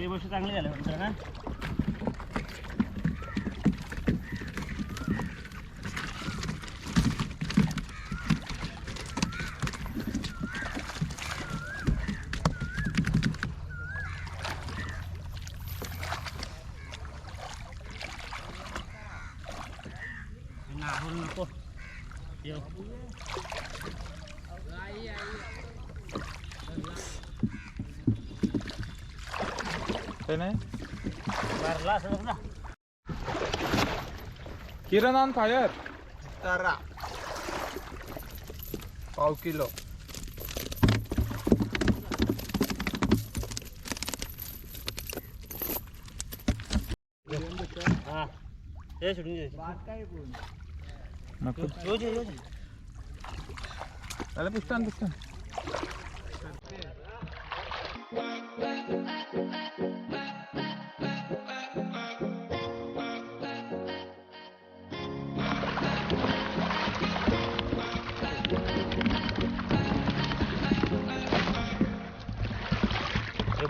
ते वर्ष चांगले झाले नंतर ना? ते नाही? भरला असं ना. किरण ऑन फायर. तारा पाव किलो. हा. हे सोडून घे नको. येऊ दे येऊ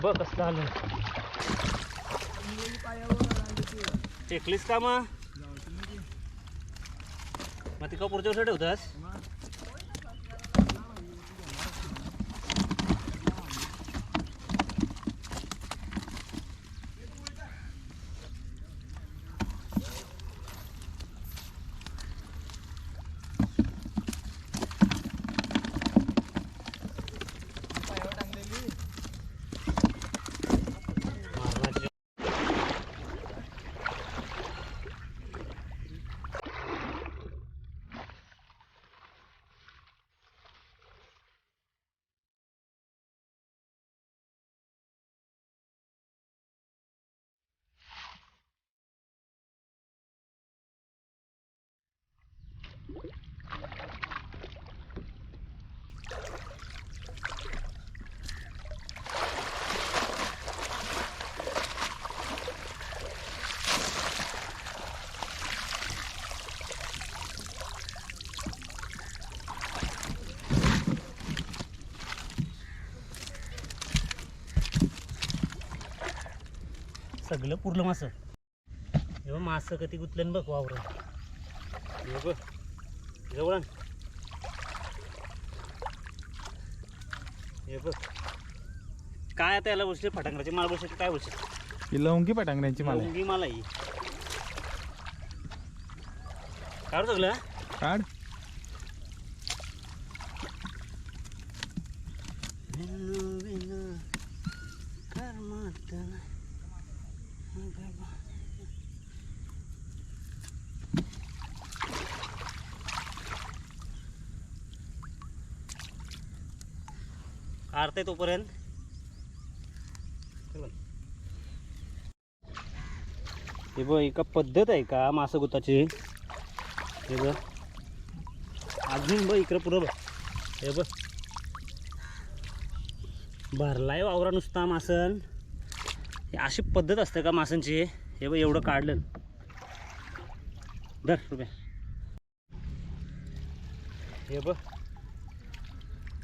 बघ कसं आलं. टेकलीस का मग? मग ती का ठेवतास? सगळं पुरलं मासं. हे मासं कधी गुतलं बघ वावर. हे बघ. जवळ. हे बघ. काय आता याला बसले फटांगराची माळ बसले काय बसले? ही लवंगी पटांगऱ्यांची मला लवंगी मला ही. काढू सगळं काढ. काढते तोपर्यंत. हे बघ. एका पद्धत आहे का मास गुताची हे बघ. अजून बघ इकडं पुढं बघ. हे बघ. भरलाय वावरा नुसता मासन. हे अशी पद्धत असते का मासांची? हे बघ एवढं काढलं. धर रुपये. हे बघ.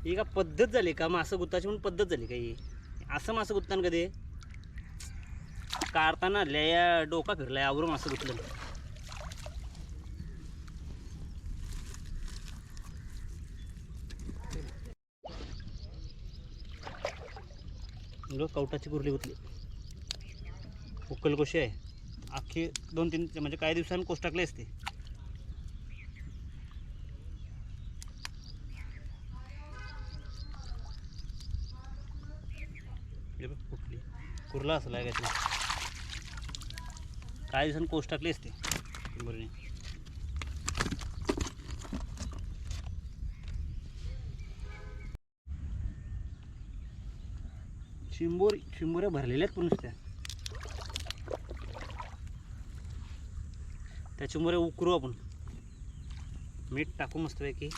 ही का पद्धत झाली का? मासं गुत्ताची म्हणून पद्धत झाली का ही? असं मासं गुत्तान कधी? काढताना लया डोका फिरलाय आवरून मासं गुतलं. कवटाची कुर्ली गुतली. उकल कशी आहे. अख्खी दोन तीन म्हणजे काही दिवसांनी कोस टाकले असते हे बघ, कुठली भरला असला आहे काही दिवसांनी कोस टाकली असते. बरं चिंबोरी चिंबोऱ्या भरलेल्या आहेत पण नुसत्या. त्या चिंबोऱ्या उकरू आपण. मीठ टाकू मस्तपैकी.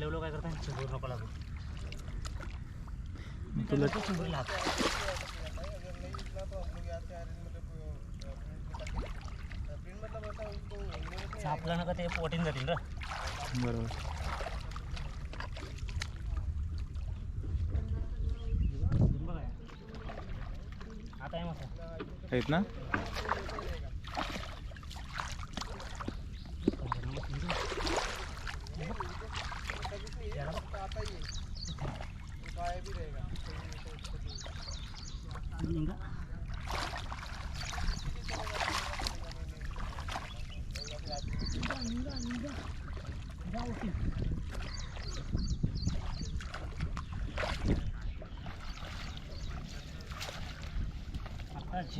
लेवलो काय करता चिंबूर नको लागू. तुला चिंबूर आपला नका ते पोटीन जातील र. बरोबर. आता आहे मसा आहेत ना?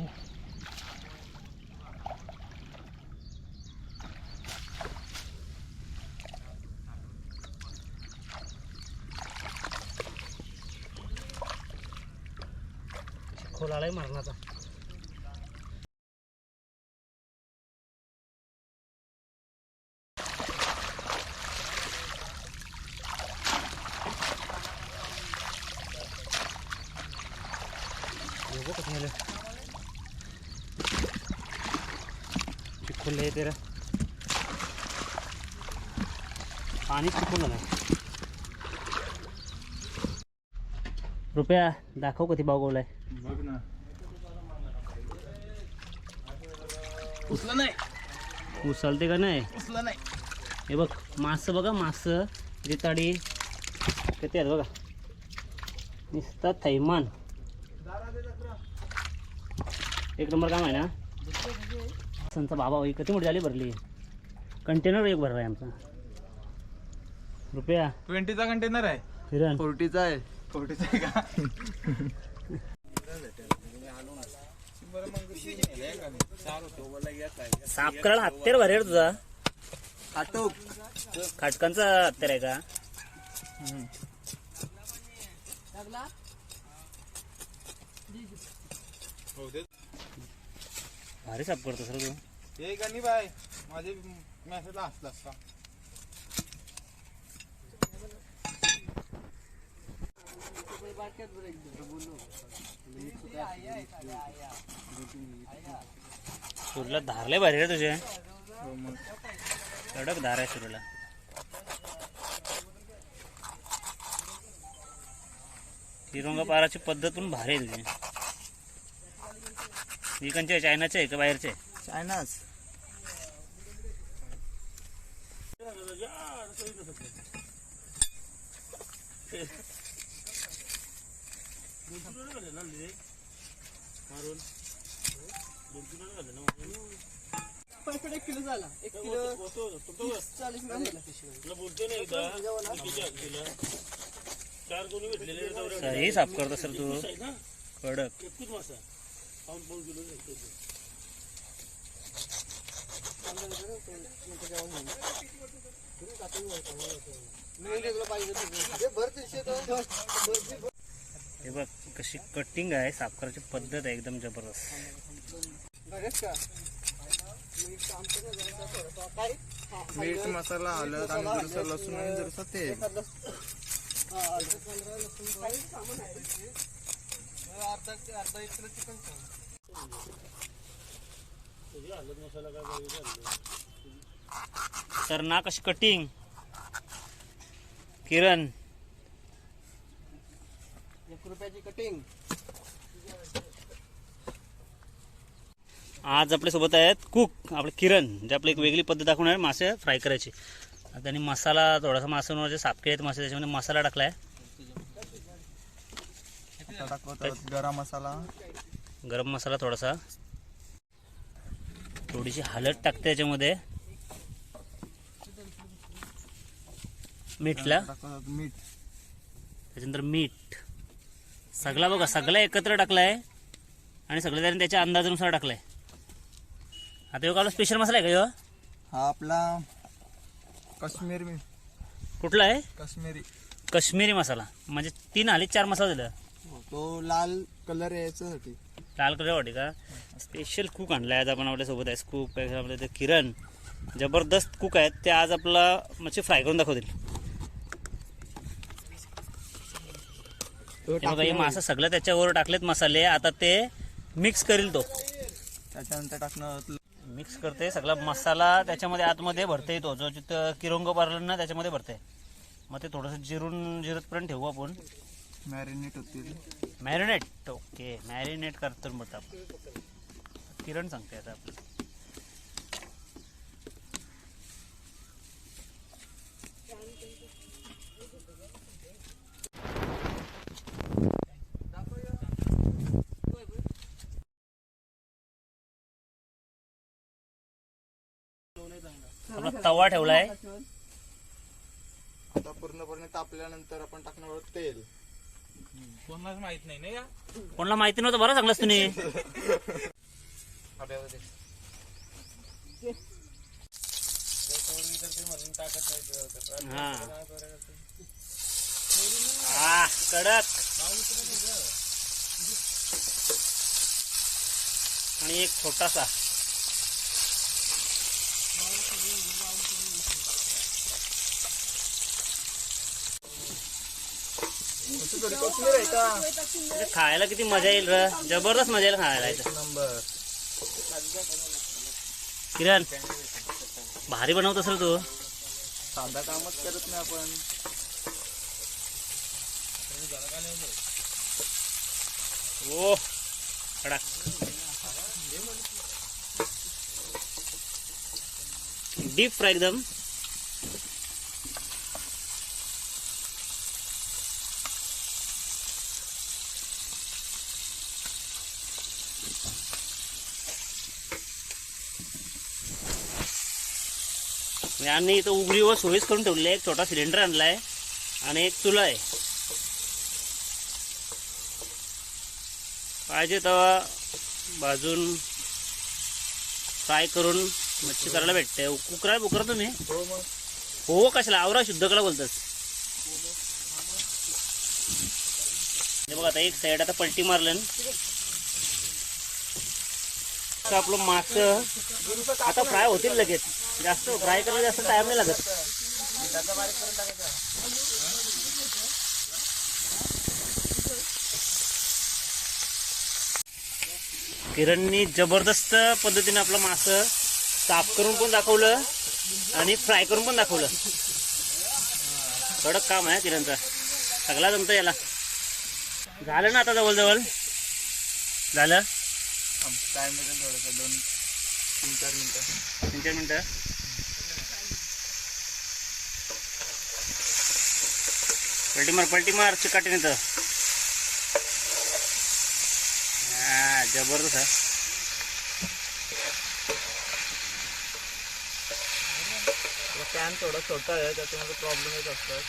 आता झे. खोलालाही पाणी चिखोल नाही. रुपया दाखव कधी बागवलाय. बघ ना. उचलं नाही. उचलते का नाही? उचलं नाही. हे बघ मासं बघा मासं रिताडी किती आहेत बघा. नुसतं थैमान. एक नंबर काम आहे ना? संत बाबा होई किती मोठी झाली भरली? कंटेनर एक भरला आहे आमचा. रुपया. ट्वेंटीचा कंटेनर आहे. फिरण फोर्टीचा आहे. फोर्टीचा आहे का? साफ करायला हत्यार भारी आहे रे तुझा. आटोक खाटकांचा हत्यार आहे का? भारी साफ करतो सर तू. हे गणी बाय माझे मेसेजला असलास का सुरला धारले भारी रे तुझे. कडक धार आहे सुरला. तिरंगा पाराची पद्धत पण भारी आहे तुझी. इकडचे चायनाचे आहे का बाहेरचे चायनाच एक किलो झाला एक किलो चाळीस ग्राम सर हे साफ करता सर तू. कडक. हे बघ कशी कटिंग आहे साफ करायची पद्धत आहे एकदम जबरदस्त. मीठ मसाला हळद आणि जरसा लसूण आणि जरसा तेल. तर ना कशी कटिंग किरण. एक रुपयाची कटिंग आज आपल्यासोबत आहेत कुक आपले किरण जे आपली एक वेगळी पद्धत दाखवणार आहे मासे फ्राय करायची. त्यांनी मसाला थोडासा मासे साफ केले आहेत मासे त्याच्यामध्ये मसाला टाकलाय. आता टाकतो गरम मसाला. गरम मसाला थोडासा. थोडीशी हळद टाकते याच्यामध्ये मीठला. मीठ. त्याच्यानंतर मीठ. सगळा बघा सगळा एकत्र टाकलाय आणि सगळं त्याने त्याच्या अंदाजानुसार टाकलाय. आता ह्यो आपला स्पेशल मसाला आहे का ह्यो? हा आपला काश्मीर कुठला आहे? काश्मीरी. काश्मीरी मसाला. म्हणजे तीन आले चार मसाला दिलं. हो, तो लाल कलर याच्यासाठी. लाल कलर वाटे का? स्पेशल कुक आणला आज आपण आपल्यासोबत आहे कुक आपलं ते किरण. जबरदस्त कुक आहेत. ते आज आपला म्हणजे मच्छी फ्राय करून दाखवतील. मासा सगळं त्याच्यावर टाकलेत मसाले. आता ते मिक्स करील तो. त्याच्यानंतर टाकणं मिक्स करते सगळा मसाला त्याच्यामध्ये आतमध्ये भरते तो जो जिथं किरोंग पारलं ना त्याच्यामध्ये भरते. मग ते थोडंसं जिरून जिरतपर्यंत ठेवू आपण. मॅरिनेट होतील मॅरिनेट ओके मॅरिनेट करतो मग आपण. किरण सांगते आता आपण तवा ठेवलाय. आता पूर्णपणे तापल्यानंतर आपण टाकणार आहोत तेल. कोणाच माहीत नाही ना या. कोणाला माहिती नव्हतं बरं सांगलास तुम्ही. हा. आ, कडक. आणि एक छोटासा. खायला किती मजा येईल र. जबरदस्त मजा येईल खायला इथं. नंबर. किरण भारी बनवत असेल तू. साधा कामच करत नाही आपण. ओ कडक डीप फ्राय एकदम. आणि इथं उघडीवर सोयीच करून ठेवलेली आहे. एक छोटा सिलेंडर आणलाय आणि एक चुला आहे. पाहिजे तेव्हा भाजून फ्राय करून मच्छी करायला भेटते. कुकरा बुकरा तुम्ही? हो, हो कशाला? आवरा शुद्ध कला बोलतात. बघा आता एक साईड आता पलटी मारलं आपलं मास आता फ्राय होतील लगेच. जास्त फ्राय करायला जास्त टाइम नाही लागत. किरणनी जबरदस्त पद्धतीने आपलं मास साफ करून पण दाखवलं आणि फ्राय करून पण दाखवलं. कडक काम आहे किरणचा. सगळा जमतं याला. झालं ना आता जवळजवळ? झालं? टाइम दोन तीन चार मिनिटं. तीन चार मिनटं. पलटी मार पलटी मार चिकाटीने तर. हा जबरदस्त आहे कॅन थोडा छोटा आहे त्याच्यामध्ये प्रॉब्लेम येत असतात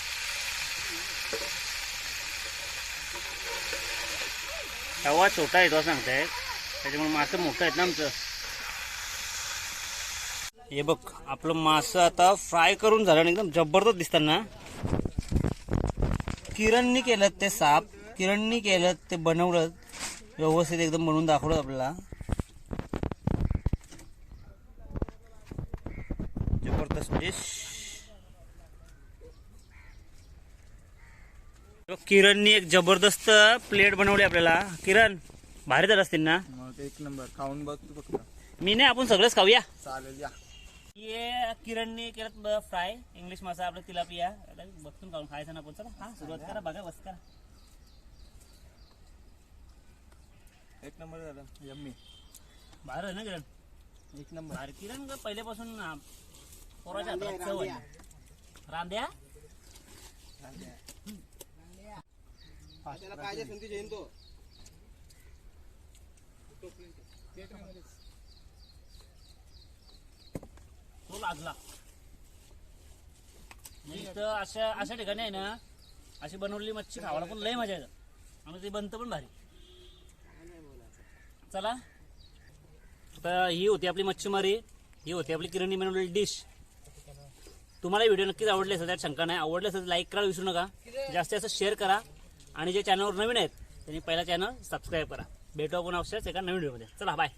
तवा छोटा आहे तो सांगताय. त्याच्यामुळे मासं मोठं आहेत ना आमचं. हे बघ आपलं मासं आता फ्राय करून झालं एकदम जबरदस्त दिसताना किरणनी केलं ते साप किरणनी केलं ते बनवलं व्यवस्थित एकदम बनवून दाखवलं आपल्याला. जबरदस्त डिश किरणनी एक जबरदस्त प्लेट बनवली आपल्याला. किरण भारी झालं असतील ना? एक नंबर. खाऊन बघ तू फक्त. मी नाही आपण सगळंच खाऊया. चालेल या. ये किरणने केलं फ्राय. इंग्लिश मासा आपलं तिलापिया. आता बघतून खाऊन खायचं ना आपण चला हा सुरुवात करा बघा बस करा. एक नंबर झालं. यम्मी. भारी आहे ना किरण? एक नंबर. भारी. किरण पहिल्यापासून पोराच्या चव आहे. रांद्या त्याला पाहिजे संधी जैन तो. तो लागला. म्हणजे इथं अशा अशा ठिकाणी आहे ना अशी बनवलेली मच्छी खावायला पण लय मजा येतात आणि ते बनतं पण भारी. चला. आता ही होती आपली मच्छीमारी. ही होती आपली किरणी बनवलेली डिश. तुम्हाला व्हिडिओ नक्कीच आवडले असेल त्यात शंका नाही. आवडले असेल लाईक करायला विसरू नका. जास्तीत जास्त शेअर करा. आणि जे चॅनलवर नवीन आहेत त्यांनी पहिला चॅनल सबस्क्राईब करा. भेटू आपण अवश्यच एका नवीन व्हिडिओमध्ये. चला बाय